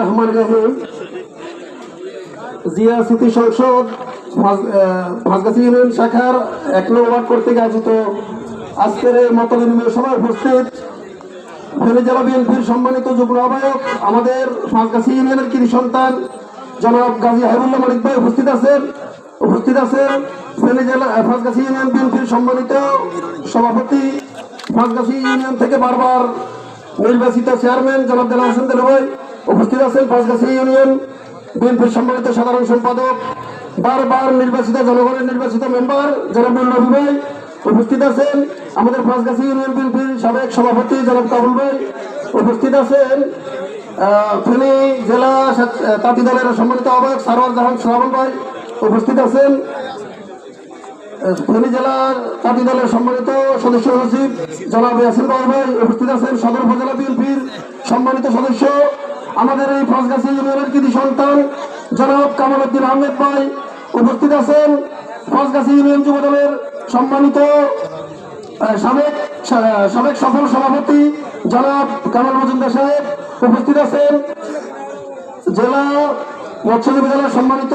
রহমান রহিম। জিয়া স্মৃতি সংসদ শাখার এক নং ওয়ার্ড কর্তৃক আয়োজিত আজকের এই সভায় উপস্থিত জেলা বিএনপির সম্মানিত যুগ্ম আহ্বায়ক, আমাদের ভাজগাছি ইউনিয়নের কৃষি সন্তান জনাব গাজী হাবিবুল্লাহ মালিক ভাই উপস্থিত আছেন। উপস্থিত আছেন ফেনী জেলা ভাজগাছি ইউনিয়ন বিএনপির সম্মানিত সভাপতি। ভাজগাছি ইউনিয়ন থেকে বারবার নির্বাচিত চেয়ারম্যান জনাব দেলা হোসেন ভাই উপস্থিত আছেন পাঁচগাছি ইউনিয়ন বিএনপির সম্মানিত সাধারণ সম্পাদক, বারবার নির্বাচিত জনগণের নির্বাচিত মেম্বার জনাব নবী ভাই। উপস্থিত আছেন আমাদের পাঁচগাছি ইউনিয়ন বিএনপির সাবেক সভাপতি জনাব কাবুল ভাই। উপস্থিত আছেন ফেনী জেলা তাঁতি দলের সম্মানিত আহ্বায়ক সারোয়ার জাহান শ্রাবণ ভাই। উপস্থিত আছেন জেলার দলের সম্মানিত সদস্য সচিব জনাব ভাই উপস্থিত আছেন। সদর উপজেলা বিএনপির সম্মানিত সদস্য, আমাদের এই পাঁচগাছি ইউনিয়নের কৃতি সন্তান জনাব কামাল উদ্দিন আহমেদ ভাই উপস্থিত আছেন। পাঁচগাছি ইউনিয়ন যুব সম্মানিত সাবেক সাবেক সফল সভাপতি জনাব কামাল মজুমদার সাহেব উপস্থিত আছেন। জেলা মৎস্যজীবী জেলার সম্মানিত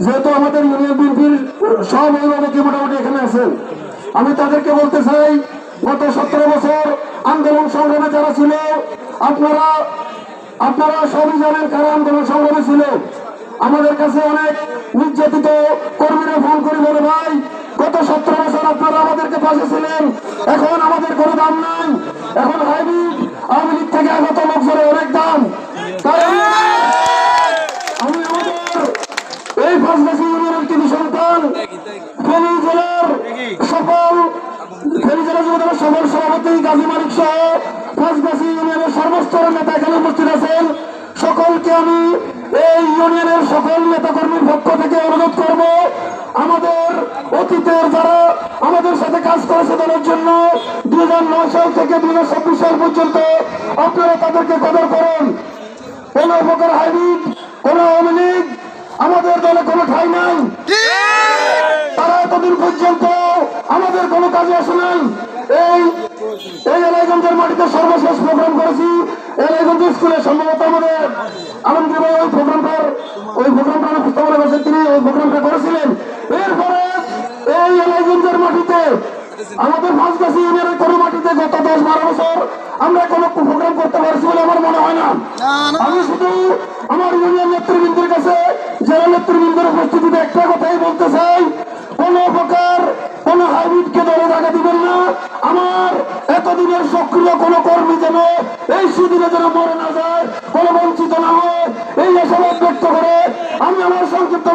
যেহেতু আমাদের ইউনিয়ন বিএনপির সব অভিভাবকই মোটামুটি এখানে আছেন আমি তাদেরকে বলতে চাই, গত সতেরো বছর আন্দোলন সংগ্রামে যারা ছিল, আপনারা আপনারা সবই জানেন কারা আন্দোলন সংগ্রামে ছিল। আমাদের কাছে অনেক নির্যাতিত কর্মীরা ফোন করে বলে, ভাই, গত সতেরো বছর আপনারা আমাদেরকে পাশে ছিলেন, এখন আমাদের কোনো দাম নাই। এখন হাইব্রিড আওয়ামী লীগ থেকে আগত লোকজনের অনেক দাম তাই আমি- আমি আমাদের এই পাঁচবাসী ইউনিয়নের কৃষি সন্তান ফেনী জেলার সফল ফেনী যুবদলের সফল সভাপতি গাজী মালিক সহ পাঁচবাসী ইউনিয়নের সর্বস্তরের নেতা এখানে উপস্থিত আছেন। সকলকে আমি এই ইউনিয়নের সকল নেতাকর্মীর পক্ষ থেকে অনুরোধ করব আমাদের অতীতের যারা আমাদের সাথে কাজ করেছে দলের জন্য দুই সাল থেকে দুই সাল পর্যন্ত আপনারা তাদেরকে কদর করুন। কোন প্রকার হাইব্রিড কোন আওয়ামী লীগ আমাদের দলে কোনো ঠাই নাই। তারা এতদিন পর্যন্ত আমাদের কোন কাজে আসে নাই। এই এলাইগঞ্জের মাটিতে সর্বশেষ প্রোগ্রাম করেছি। এলাইগঞ্জ স্কুলে সম্ভবত আমাদের আলমগীর ভাই ওই প্রোগ্রামটার ওই প্রোগ্রামটা উপস্থাপনা করেছেন তিনি ওই প্রোগ্রামটা করেছিলেন। এরপরে এই এলাইগঞ্জের মাটিতে আমাদের ফাঁসগাছি ইউনিয়নের কোনো মাটিতে গত দশ বারো বছর আমরা কোনো প্রোগ্রাম করতে পারছি বলে আমার মনে হয় না। আমি শুধু আমার ইউনিয়ন নেতৃবৃন্দের কাছে জেলা নেতৃবৃন্দের উপস্থিতিতে একটা কথাই বলতে চাই। যেন পড়ে না যায় কোনো বঞ্চিত না হয়। এই আশাবাদ ব্যক্ত করে, আমি আমার সংক্ষিপ্ত